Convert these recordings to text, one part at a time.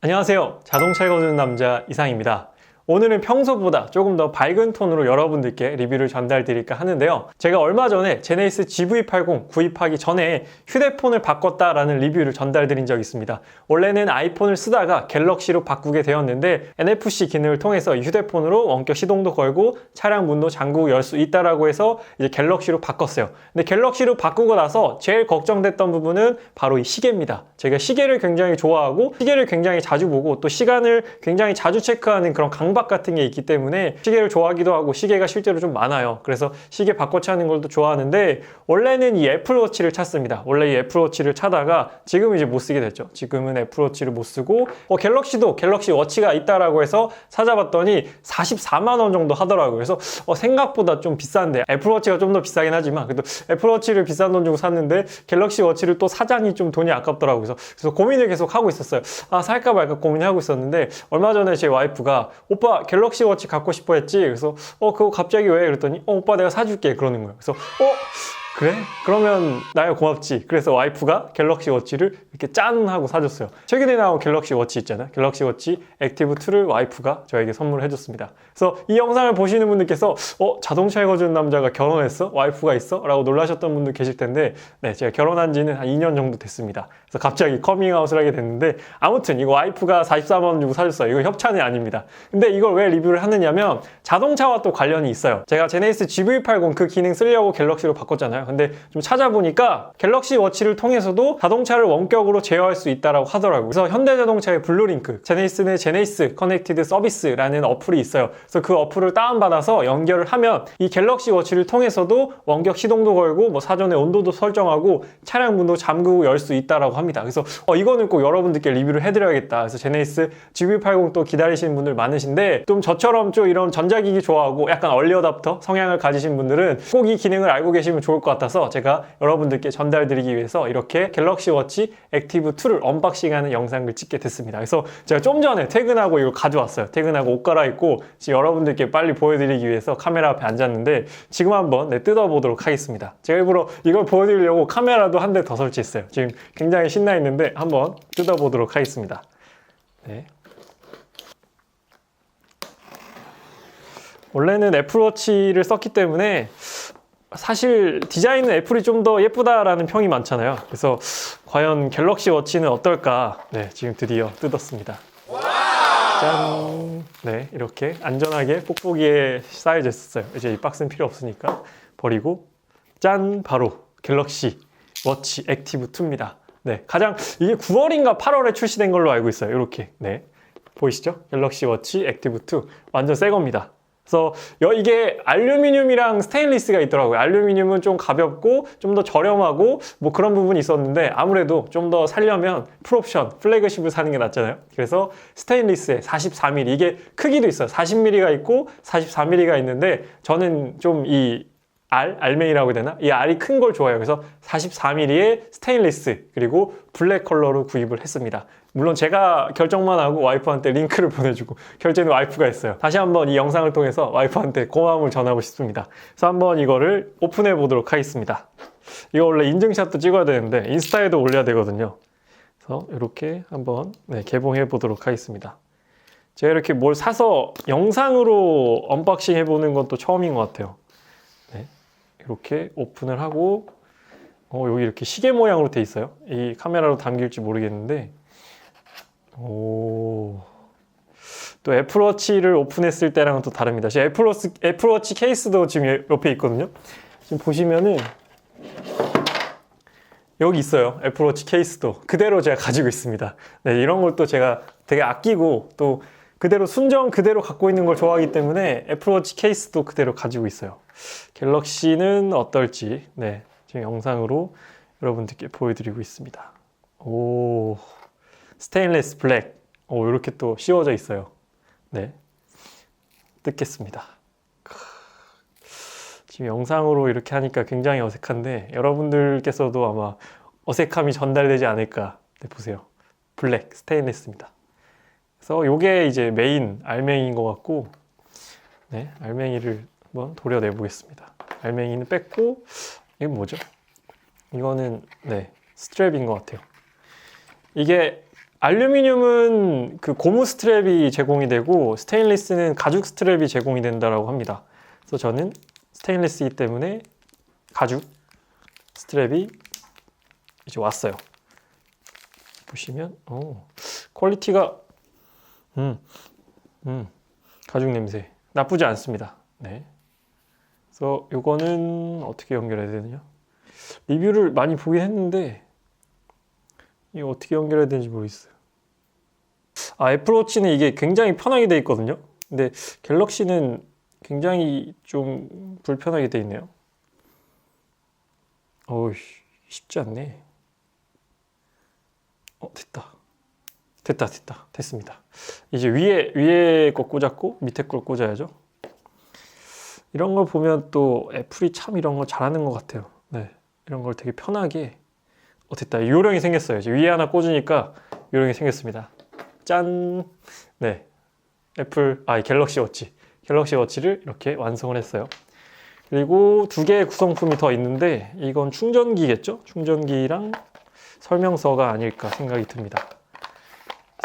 안녕하세요. 자동차 읽어주는 남자 이상입니다. 오늘은 평소보다 조금 더 밝은 톤으로 여러분들께 리뷰를 전달 드릴까 하는데요. 제가 얼마 전에 제네이스 GV80 구입하기 전에 휴대폰을 바꿨다라는 리뷰를 전달 드린 적이 있습니다. 원래는 아이폰을 쓰다가 갤럭시로 바꾸게 되었는데 NFC 기능을 통해서 이 휴대폰으로 원격 시동도 걸고 차량 문도 잠그고 열 수 있다라고 해서 이제 갤럭시로 바꿨어요. 근데 갤럭시로 바꾸고 나서 제일 걱정됐던 부분은 바로 이 시계입니다. 제가 시계를 굉장히 좋아하고 시계를 굉장히 자주 보고 또 시간을 굉장히 자주 체크하는 그런 강박 같은 게 있기 때문에 시계를 좋아하기도 하고 시계가 실제로 좀 많아요. 그래서 시계 바꿔 차는 걸도 좋아하는데 원래는 이 애플워치를 찾습니다. 원래 이 애플워치를 차다가 지금은 이제 못 쓰게 됐죠. 지금은 애플워치를 못 쓰고 어, 갤럭시도 갤럭시 워치가 있다라고 해서 찾아봤더니 44만 원 정도 하더라고요. 그래서 어, 생각보다 좀 비싼데 애플워치가 좀 더 비싸긴 하지만 그래도 애플워치를 비싼 돈 주고 샀는데 갤럭시 워치를 또 사자니 좀 돈이 아깝더라고요. 그래서, 그래서 고민을 계속 하고 있었어요. 아 살까 말까 고민하고 있었는데 얼마 전에 제 와이프가 오빠 갤럭시 워치 갖고 싶어 했지. 그래서 어 그거 갑자기 왜? 그랬더니 어 오빠 내가 사줄게 그러는 거예요. 그래서 어 그래? 그러면 나야 고맙지. 그래서 와이프가 갤럭시 워치를 이렇게 짠 하고 사줬어요. 최근에 나온 갤럭시 워치 있잖아요. 갤럭시 워치 액티브 2를 와이프가 저에게 선물을 해줬습니다. 그래서 이 영상을 보시는 분들께서 어 자동차 읽어주는 남자가 결혼했어? 와이프가 있어? 라고 놀라셨던 분들 계실 텐데 네 제가 결혼한 지는 한 2년 정도 됐습니다. 그래서 갑자기 커밍아웃을 하게 됐는데 아무튼 이거 와이프가 44만 원 주고 사줬어요. 이거 협찬이 아닙니다. 근데 이걸 왜 리뷰를 하느냐면 자동차와 또 관련이 있어요. 제가 제네이스 GV80 그 기능 쓰려고 갤럭시로 바꿨잖아요. 근데 좀 찾아보니까 갤럭시 워치를 통해서도 자동차를 원격으로 제어할 수 있다라고 하더라고요. 그래서 현대자동차의 블루링크, 제네이스는 제네이스 커넥티드 서비스라는 어플이 있어요. 그래서 그 어플을 다운받아서 연결을 하면 이 갤럭시 워치를 통해서도 원격 시동도 걸고 뭐 사전에 온도도 설정하고 차량 문도 잠그고 열 수 있다라고 합니다. 그래서 어, 이거는 꼭 여러분들께 리뷰를 해드려야겠다. 그래서 제네이스 GV80 또 기다리시는 분들 많으신데 좀 저처럼 좀 이런 전자기기 좋아하고 약간 얼리 어답터 성향을 가지신 분들은 꼭 이 기능을 알고 계시면 좋을 것 같아 서 제가 여러분들께 전달드리기 위해서 이렇게 갤럭시 워치 액티브 2를 언박싱하는 영상을 찍게 됐습니다. 그래서 제가 좀 전에 퇴근하고 이걸 가져왔어요. 퇴근하고 옷 갈아입고 지금 여러분들께 빨리 보여드리기 위해서 카메라 앞에 앉았는데 지금 한번 네, 뜯어보도록 하겠습니다. 제가 일부러 이걸 보여드리려고 카메라도 한 대 더 설치했어요. 지금 굉장히 신나 있는데 한번 뜯어보도록 하겠습니다. 네. 원래는 애플워치를 썼기 때문에 사실 디자인은 애플이 좀 더 예쁘다라는 평이 많잖아요. 그래서 과연 갤럭시 워치는 어떨까? 네, 지금 드디어 뜯었습니다. 짠! 네, 이렇게 안전하게 뽁뽁이에 쌓여져 있었어요. 이제 이 박스는 필요 없으니까 버리고 짠! 바로 갤럭시 워치 액티브 2입니다. 네, 가장 이게 9월인가 8월에 출시된 걸로 알고 있어요. 이렇게. 네. 보이시죠? 갤럭시 워치 액티브 2 완전 새 겁니다. 그래서 여- 이게 알루미늄이랑 스테인리스가 있더라고요. 알루미늄은 좀 가볍고 좀 더 저렴하고 뭐 그런 부분이 있었는데 아무래도 좀 더 살려면 풀옵션, 플래그십을 사는 게 낫잖아요. 그래서 스테인리스에 44mm 이게 크기도 있어요. 40mm가 있고 44mm가 있는데 저는 좀이 알, 알맹이라고 해야 되나? 이 알이 큰 걸 좋아해요. 그래서 44mm의 스테인리스 그리고 블랙 컬러로 구입을 했습니다. 물론 제가 결정만 하고 와이프한테 링크를 보내주고 결제는 와이프가 했어요. 다시 한번 이 영상을 통해서 와이프한테 고마움을 전하고 싶습니다. 그래서 한번 이거를 오픈해 보도록 하겠습니다. 이거 원래 인증샷도 찍어야 되는데 인스타에도 올려야 되거든요. 그래서 이렇게 한번 네, 개봉해 보도록 하겠습니다. 제가 이렇게 뭘 사서 영상으로 언박싱 해보는 건 또 처음인 것 같아요. 네, 이렇게 오픈을 하고 어, 여기 이렇게 시계 모양으로 돼 있어요. 이 카메라로 담길지 모르겠는데 오. 또 애플워치를 오픈했을 때랑은 또 다릅니다. 지금 애플워치, 애플워치 케이스도 지금 옆에 있거든요. 지금 보시면은 여기 있어요. 애플워치 케이스도 그대로 제가 가지고 있습니다. 네, 이런 걸 또 제가 되게 아끼고 또 그대로 순정 그대로 갖고 있는 걸 좋아하기 때문에 애플워치 케이스도 그대로 가지고 있어요. 갤럭시는 어떨지 네, 지금 영상으로 여러분들께 보여드리고 있습니다. 오. 스테인레스 블랙. 오, 이렇게 또 씌워져 있어요. 네. 뜯겠습니다. 크. 지금 영상으로 이렇게 하니까 굉장히 어색한데 여러분들께서도 아마 어색함이 전달되지 않을까. 네, 보세요. 블랙 스테인레스입니다. 그래서 이게 이제 메인 알맹이인 것 같고 네, 알맹이를 한번 도려내 보겠습니다. 알맹이는 뺐고 이게 뭐죠? 이거는 네, 스트랩인 것 같아요. 이게 알루미늄은 그 고무 스트랩이 제공이 되고 스테인리스는 가죽 스트랩이 제공이 된다라고 합니다. 그래서 저는 스테인리스이기 때문에 가죽 스트랩이 이제 왔어요. 보시면 오, 퀄리티가 음, 음, 가죽 냄새 나쁘지 않습니다. 네. 그래서 이거는 어떻게 연결해야 되느냐? 리뷰를 많이 보긴 했는데 이거 어떻게 연결해야 되는지 모르겠어요. 아, 애플워치는 이게 굉장히 편하게 돼 있거든요. 근데 갤럭시는 굉장히 좀 불편하게 돼 있네요. 어우, 쉽지 않네. 어, 됐다. 됐다, 됐다. 됐습니다. 이제 위에, 위에 거 꽂았고, 밑에 걸 꽂아야죠. 이런 걸 보면 또 애플이 참 이런 거 잘하는 것 같아요. 네. 이런 걸 되게 편하게. 어, 됐다. 요령이 생겼어요. 이제 위에 하나 꽂으니까 요령이 생겼습니다. 짠! 네. 애플, 아, 갤럭시 워치. 갤럭시 워치를 이렇게 완성을 했어요. 그리고 두 개의 구성품이 더 있는데, 이건 충전기겠죠? 충전기랑 설명서가 아닐까 생각이 듭니다.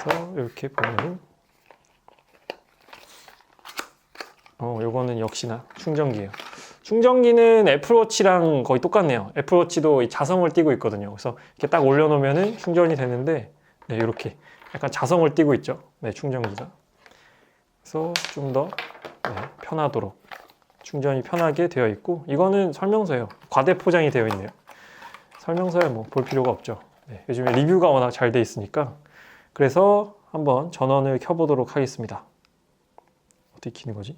그래서 이렇게 보면 어, 요거는 역시나 충전기예요. 충전기는 애플워치랑 거의 똑같네요. 애플워치도 이 자성을 띠고 있거든요. 그래서 이렇게 딱 올려놓으면 충전이 되는데, 네, 이렇게 약간 자성을 띠고 있죠. 네, 충전기가. 그래서 좀더 네, 편하도록 충전이 편하게 되어 있고, 이거는 설명서예요. 과대 포장이 되어 있네요. 설명서에 뭐 볼 필요가 없죠. 네, 요즘에 리뷰가 워낙 잘 돼 있으니까. 그래서 한번 전원을 켜보도록 하겠습니다. 어떻게 키는 거지?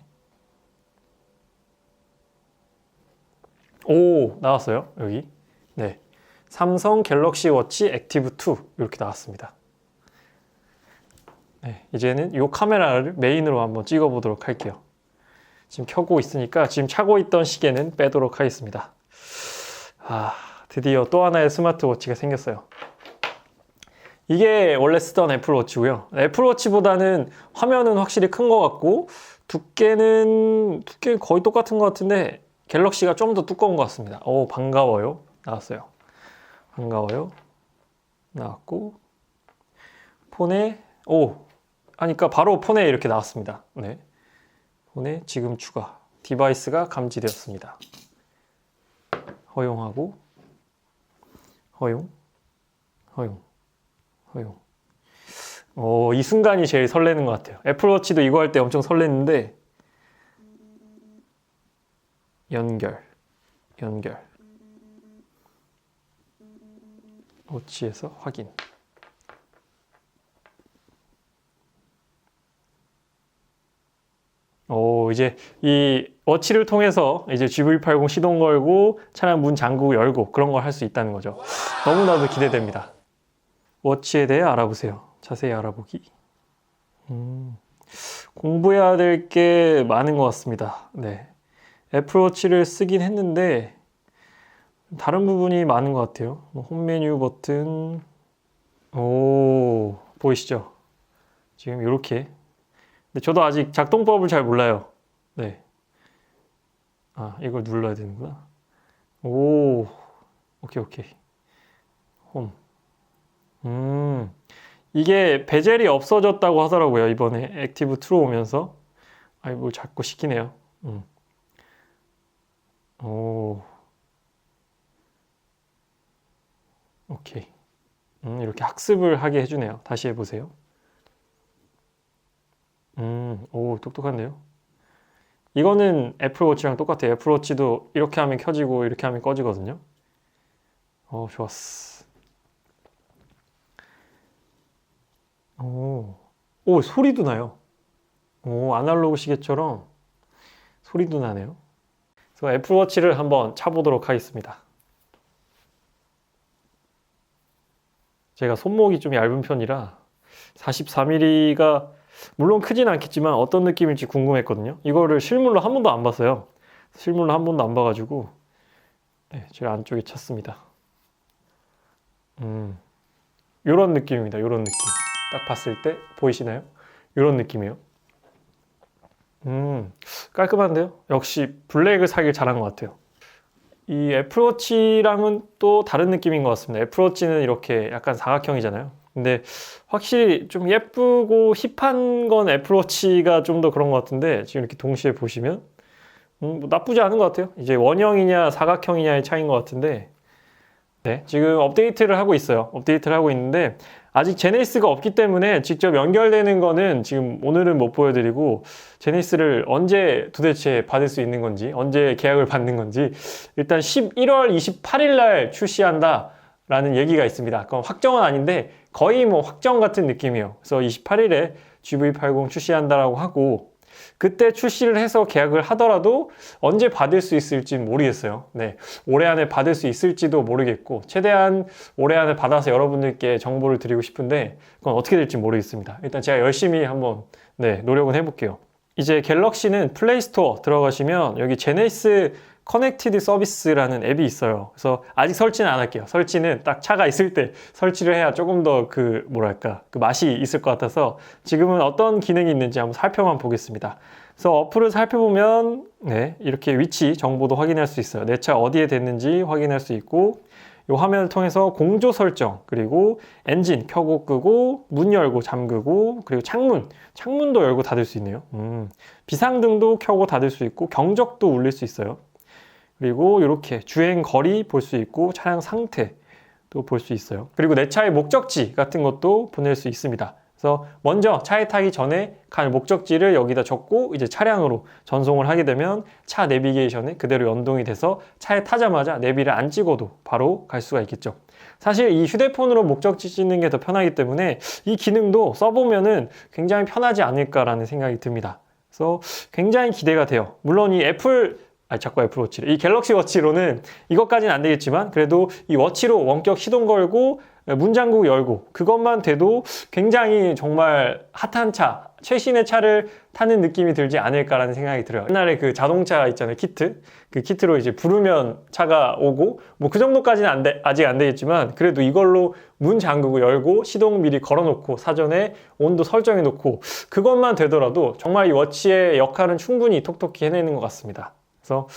오. 나왔어요 여기? 네. 삼성 갤럭시 워치 액티브 2 이렇게 나왔습니다. 네, 이제는 이 카메라를 메인으로 한번 찍어 보도록 할게요. 지금 켜고 있으니까 지금 차고 있던 시계는 빼도록 하겠습니다. 아 드디어 또 하나의 스마트워치가 생겼어요 이게 원래 쓰던 애플워치고요 애플워치보다는 화면은 확실히 큰 것 같고 두께는 두께는 거의 똑같은 것 같은데 갤럭시가 좀 더 두꺼운 것 같습니다. 오, 반가워요. 나왔어요. 반가워요. 나왔고, 폰에, 오, 하니까 바로 폰에 이렇게 나왔습니다. 네. 폰에 지금 추가. 디바이스가 감지되었습니다. 허용하고, 허용, 허용, 허용. 오, 이 순간이 제일 설레는 것 같아요. 애플워치도 이거 할 때 엄청 설렜는데, 연결, 연결. 워치에서 확인. 오, 이제 이 워치를 통해서 이제 GV80 시동 걸고 차량 문 잠그고 열고 그런 걸 할 수 있다는 거죠. 너무나도 기대됩니다. 워치에 대해 알아보세요. 자세히 알아보기. 음, 공부해야 될 게 많은 것 같습니다. 네. 애플워치를 쓰긴 했는데 다른 부분이 많은 것 같아요. 뭐홈 메뉴 버튼, 오 보이시죠? 지금 이렇게. 근데 저도 아직 작동법을 잘 몰라요. 네. 아 이걸 눌러야 되는구나. 오, 오케이 오케이. 홈. 음, 이게 베젤이 없어졌다고 하더라고요 이번에 액티브 2로 오면서. 아이 뭘 자꾸 시키네요. 음. 오. 오케이. 음, 이렇게 학습을 하게 해주네요. 다시 해보세요. 음, 오, 똑똑한데요? 이거는 애플워치랑 똑같아요. 애플워치도 이렇게 하면 켜지고 이렇게 하면 꺼지거든요. 어, 좋았어. 오, 오, 소리도 나요. 오, 아날로그 시계처럼 소리도 나네요. 그래서 애플워치를 한번 차보도록 하겠습니다. 제가 손목이 좀 얇은 편이라 44mm가 물론 크진 않겠지만 어떤 느낌일지 궁금했거든요. 이거를 실물로 한 번도 안 봤어요. 실물로 한 번도 안 봐가지고 네, 제가 안쪽에 찼습니다. 음, 이런 느낌입니다. 이런 느낌. 딱 봤을 때 보이시나요? 이런 느낌이에요. 음, 깔끔한데요? 역시 블랙을 사길 잘한 것 같아요. 이 애플워치랑은 또 다른 느낌인 것 같습니다. 애플워치는 이렇게 약간 사각형이잖아요. 근데 확실히 좀 예쁘고 힙한 건 애플워치가 좀 더 그런 것 같은데 지금 이렇게 동시에 보시면 음, 뭐 나쁘지 않은 것 같아요. 이제 원형이냐 사각형이냐의 차이인 것 같은데 네, 지금 업데이트를 하고 있어요. 업데이트를 하고 있는데 아직 제네시스가 없기 때문에 직접 연결되는 거는 지금 오늘은 못 보여드리고 제네시스를 언제 도대체 받을 수 있는 건지 언제 계약을 받는 건지 일단 11월 28일 날 출시한다 라는 얘기가 있습니다. 그건 확정은 아닌데 거의 뭐 확정 같은 느낌이에요. 그래서 28일에 GV80 출시한다라고 하고 그때 출시를 해서 계약을 하더라도 언제 받을 수 있을지 모르겠어요. 네. 올해 안에 받을 수 있을지도 모르겠고, 최대한 올해 안에 받아서 여러분들께 정보를 드리고 싶은데, 그건 어떻게 될지 모르겠습니다. 일단 제가 열심히 한번, 네, 노력은 해볼게요. 이제 갤럭시는 플레이스토어 들어가시면 여기 제네시스 커넥티드 서비스라는 앱이 있어요. 그래서 아직 설치는 안 할게요. 설치는 딱 차가 있을 때 설치를 해야 조금 더 그 뭐랄까 그 맛이 있을 것 같아서 지금은 어떤 기능이 있는지 한번 살펴만 보겠습니다. 그래서 어플을 살펴보면 네 이렇게 위치 정보도 확인할 수 있어요. 내 차 어디에 됐는지 확인할 수 있고 이 화면을 통해서 공조 설정 그리고 엔진 켜고 끄고 문 열고 잠그고 그리고 창문 창문도 열고 닫을 수 있네요. 음, 비상등도 켜고 닫을 수 있고 경적도 울릴 수 있어요. 그리고 이렇게 주행 거리 볼 수 있고 차량 상태도 볼수 있어요. 그리고 내 차의 목적지 같은 것도 보낼 수 있습니다. 그래서 먼저 차에 타기 전에 갈 목적지를 여기다 적고 이제 차량으로 전송을 하게 되면 차 내비게이션에 그대로 연동이 돼서 차에 타자마자 내비를 안 찍어도 바로 갈 수가 있겠죠. 사실 이 휴대폰으로 목적지 찍는 게 더 편하기 때문에 이 기능도 써보면은 굉장히 편하지 않을까라는 생각이 듭니다. 그래서 굉장히 기대가 돼요. 물론 이 애플 아 자꾸 애플 워치를 이 갤럭시 워치로는 이것까지는 안 되겠지만 그래도 이 워치로 원격 시동 걸고 문잠구 열고 그것만 돼도 굉장히 정말 핫한 차 최신의 차를 타는 느낌이 들지 않을까라는 생각이 들어요. 옛날에 그 자동차 있잖아요. 키트. 그 키트로 이제 부르면 차가 오고 뭐 그 정도까지는 안 돼, 아직 안 되겠지만 그래도 이걸로 문 잠그고 열고 시동 미리 걸어 놓고 사전에 온도 설정해 놓고 그것만 되더라도 정말 이 워치의 역할은 충분히 톡톡히 해내는 것 같습니다. 그래서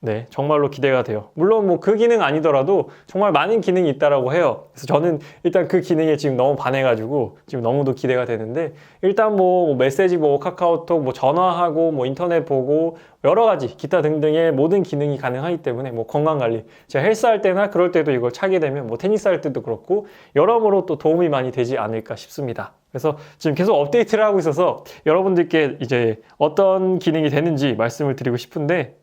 네, 정말로 기대가 돼요. 물론 뭐 그 기능 아니더라도 정말 많은 기능이 있다라고 해요. 그래서 저는 일단 그 기능에 지금 너무 반해가지고 지금 너무도 기대가 되는데 일단 뭐 메시지 뭐 카카오톡 뭐 전화하고 뭐 인터넷 보고 여러 가지 기타 등등의 모든 기능이 가능하기 때문에 뭐 건강 관리 제가 헬스 할 때나 그럴 때도 이걸 차게 되면 뭐 테니스 할 때도 그렇고 여러모로 또 도움이 많이 되지 않을까 싶습니다. 그래서 지금 계속 업데이트를 하고 있어서 여러분들께 이제 어떤 기능이 되는지 말씀을 드리고 싶은데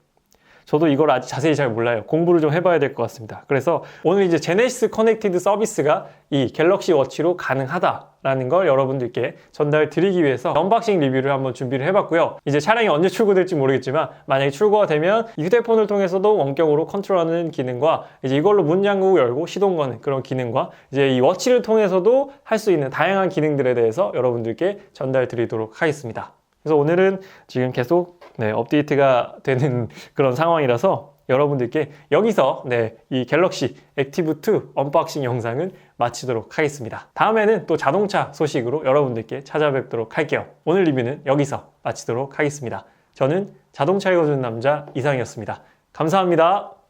저도 이걸 아직 자세히 잘 몰라요. 공부를 좀 해봐야 될 것 같습니다. 그래서 오늘 이제 제네시스 커넥티드 서비스가 이 갤럭시 워치로 가능하다라는 걸 여러분들께 전달 드리기 위해서 언박싱 리뷰를 한번 준비를 해봤고요. 이제 차량이 언제 출고될지 모르겠지만 만약에 출고가 되면 이 휴대폰을 통해서도 원격으로 컨트롤하는 기능과 이제 이걸로 문 잠그고 열고 시동 거는 그런 기능과 이제 이 워치를 통해서도 할 수 있는 다양한 기능들에 대해서 여러분들께 전달 드리도록 하겠습니다. 그래서 오늘은 지금 계속 네, 업데이트가 되는 그런 상황이라서 여러분들께 여기서 네, 이 갤럭시 액티브2 언박싱 영상은 마치도록 하겠습니다. 다음에는 또 자동차 소식으로 여러분들께 찾아뵙도록 할게요. 오늘 리뷰는 여기서 마치도록 하겠습니다. 저는 자동차 읽어주는 남자 이상이었습니다. 감사합니다.